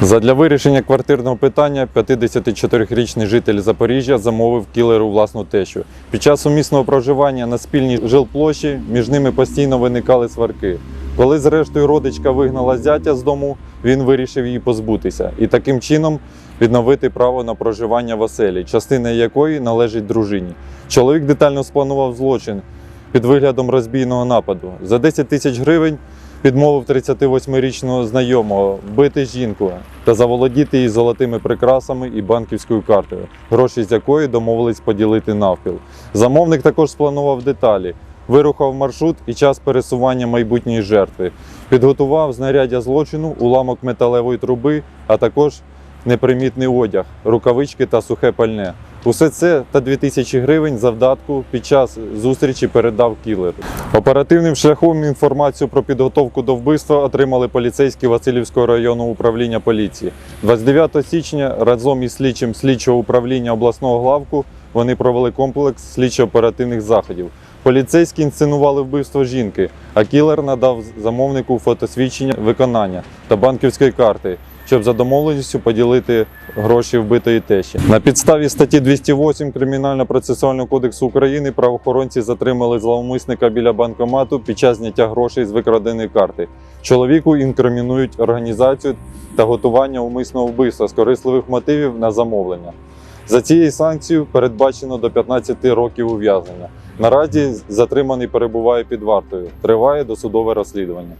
Задля вирішення квартирного питання 54-річний житель Запоріжжя замовив кілеру власну тещу. Під час сумісного проживання на спільній жилплощі між ними постійно виникали сварки. Коли зрештою родичка вигнала зятя з дому, він вирішив її позбутися і таким чином відновити право на проживання в оселі, частина якої належить дружині. Чоловік детально спланував злочин під виглядом розбійного нападу. За 10 тисяч гривень підмовив 38-річного знайомого вбити жінку та заволодіти її золотими прикрасами і банківською картою, гроші з якої домовились поділити навпіл. Замовник також спланував деталі. Вирухав маршрут і час пересування майбутньої жертви, підготував знаряддя злочину, уламок металевої труби, а також непримітний одяг, рукавички та сухе пальне. Усе це та 2000 гривень завдатку під час зустрічі передав кілеру. Оперативним шляхом інформацію про підготовку до вбивства отримали поліцейські Васильівського районного управління поліції. 29 січня разом із слідчим слідчого управління обласного главку вони провели комплекс слідчо-оперативних заходів. Поліцейські інсценували вбивство жінки, а кілер надав замовнику фотосвідчення виконання та банківської карти, щоб за домовленістю поділити гроші вбитої тещі. На підставі статті 208 Кримінально-процесуального кодексу України правоохоронці затримали зловмисника біля банкомату під час зняття грошей з викраденої карти. Чоловіку інкримінують організацію та готування умисного вбивства з корисливих мотивів на замовлення. За цією санкцією передбачено до 15 років ув'язнення. Наразі затриманий перебуває під вартою. Триває досудове розслідування.